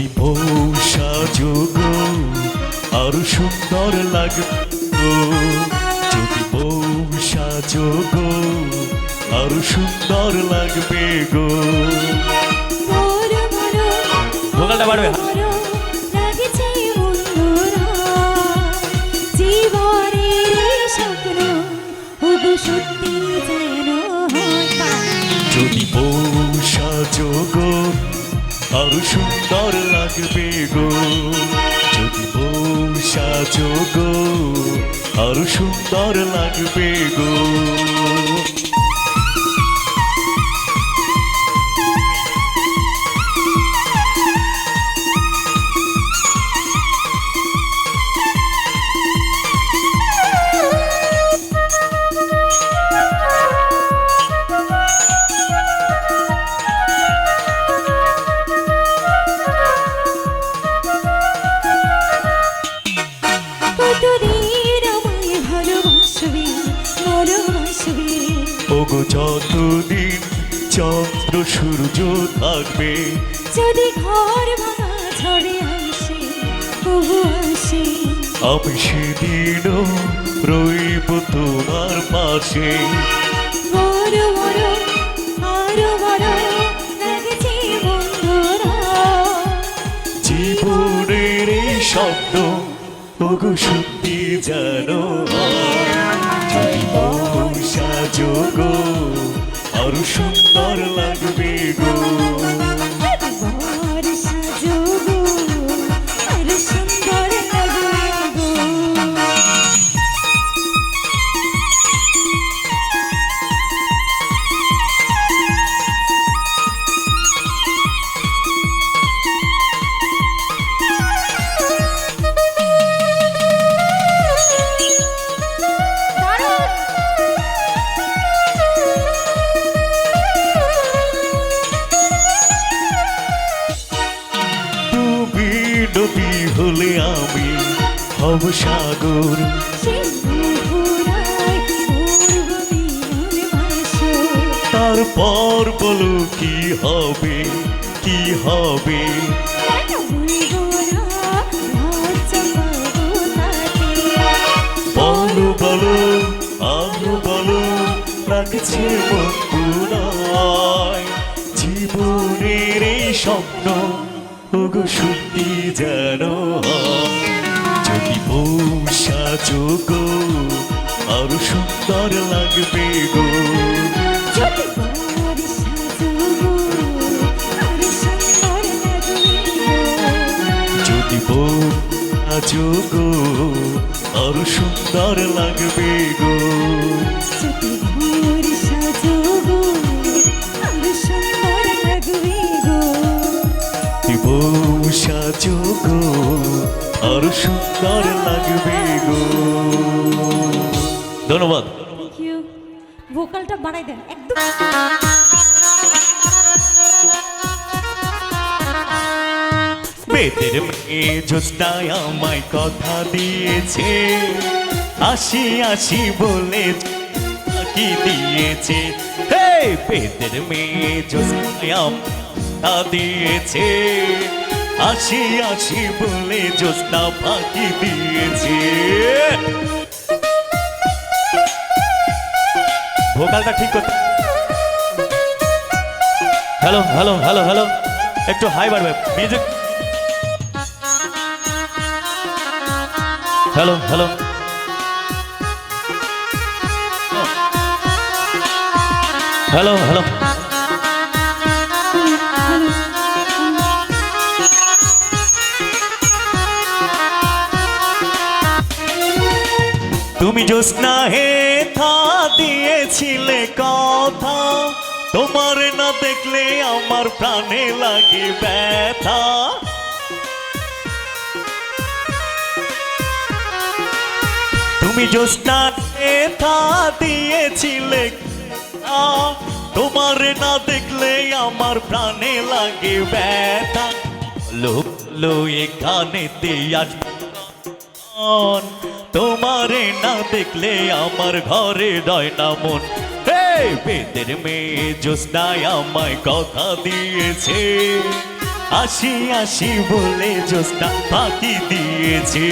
যদি বউ সাজোগ আরও সুন্দর লাগবে গো। যদি বউ সাজোগ আরও সুন্দর লাগবে গো ভোকালটা বাড়বে। যদি বউ যোগ আরও সুন্দর লাগবে গো। ওগো যতদিন চন্দ্র সূর্য থাকবে। যদি ঘর ভাঙা ঝড়ে আসে তবু আসে। আমি সেদিনও রইব তোমার পাশে। বড় বড় আরও বড় লাগছে বন্ধুরা। জীবনের এই শব্দ ওগো সত্যি জানো যদি বউ আরও সুন্দর লাগবে গো। হবে? কি হবে? বলো বলো আলো বলো, লাগছে জীবনের এই স্বপ্ন, ওগো, সত্যি যেন। যদি বউ সাজোগো আরও সুন্দর লাগবে গো। সাজোগো আরও সুন্দর লাগবে গো। বউ সাজোগো আরও সুন্দর লাগবে গো। ধন্যবাদ। ভোকালটা বাড়াই দেন একদম। বেদের মেয়ে জ্যোৎস্নায় আমায় কথা দিয়েছে। আসি আসি বলে কি দিয়েছে। হে বেদের মেয়ে আমায় কথা দিয়েছে। আসি আসি বলে জ্যোৎস্না ফাঁকি দিয়েছে। ভোকালটা ঠিক করতে হ্যালো হ্যালো হ্যালো হ্যালো। একটু হাই বাড়বে। Music hello hello hello hello তুমি জ্যোৎস্না হে থা দিয়েছিলে কথা। তোমার না দেখলে আমার প্রাণে লাগে ব্যথা। তুমি জ্যোৎস্না হে থা দিয়েছিলে তোমার না দেখলে আমার প্রাণে লাগে ব্যথা। লোক লো এখানেতে আসবে মন। তোমারে না দেখলে আমার ঘরে রয় না মন। বেদের মেয়ে জ্যোৎস্নায় আমায় কথা দিয়েছে। আসি আসি বলে জোস্তা ফাঁকি দিয়েছে।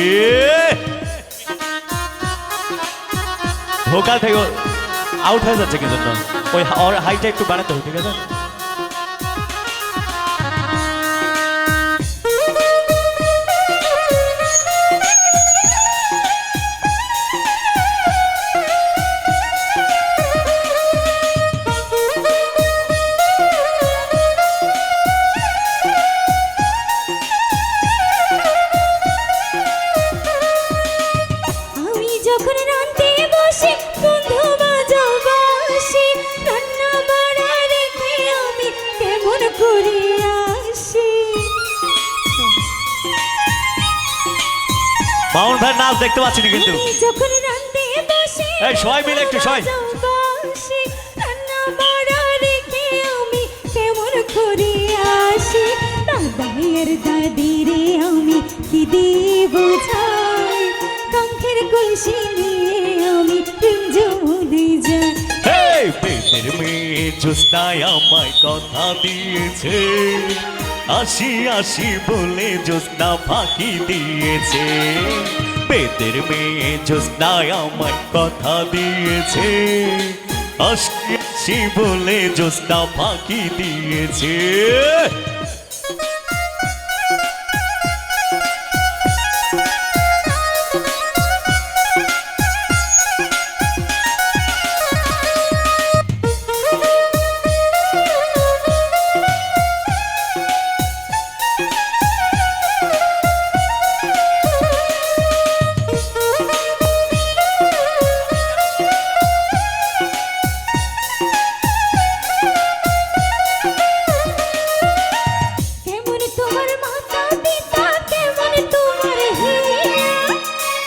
ভোকাল থেকে আউট হয়ে যাচ্ছে কিন্তু ওই হাইটা একটু বাড়াতে হবে ঠিক আছে? মামুন ভাই নাচ দেখতে পাচ্ছি না কিন্তু। সবাই মিলে একটু সবাই। দাদাইয়ের দাদি রে আমি কি দিয়ে বোঝাই? কঙ্খের কলসি মেয়ে জোস্নায় আমায় কথা দিয়েছে। আসি আসি বলে জোস্না ফাঁকি দিয়েছে। পেটের মেয়ে জোস্নায় আমায় কথা দিয়েছে। আসি আসি বলে জোস্না ফাঁকি দিয়েছে।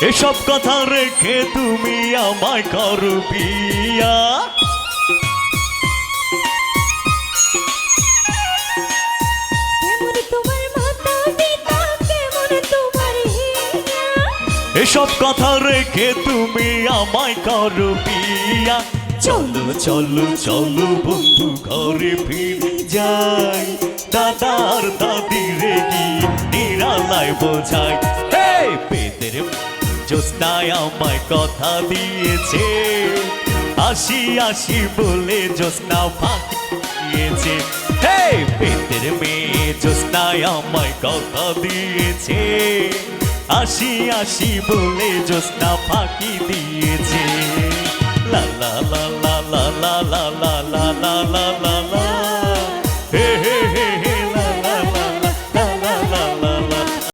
এসব কথা রেখে তুমি আমায় করো বিয়া। হিয়া? এসব কথা রেখে তুমি আমায় করো বিয়া। চলো চলো চলো বন্ধু ঘরে ফিরে যাই। দাদার দাদি রেগি নিরালায় বোঝাই হে পেটের জোস্তায় আমায় কথা দিয়েছে আসি আসি বলে জোস্না ফাঁকি দিয়েছে হে পেটের মেয়ে জোস্নায় আমায় কথা দিয়েছে আসি আসি বলে জোস্না ফাঁকি দিয়েছে লা লা লা লা লা লা লা লা লা লা লা লা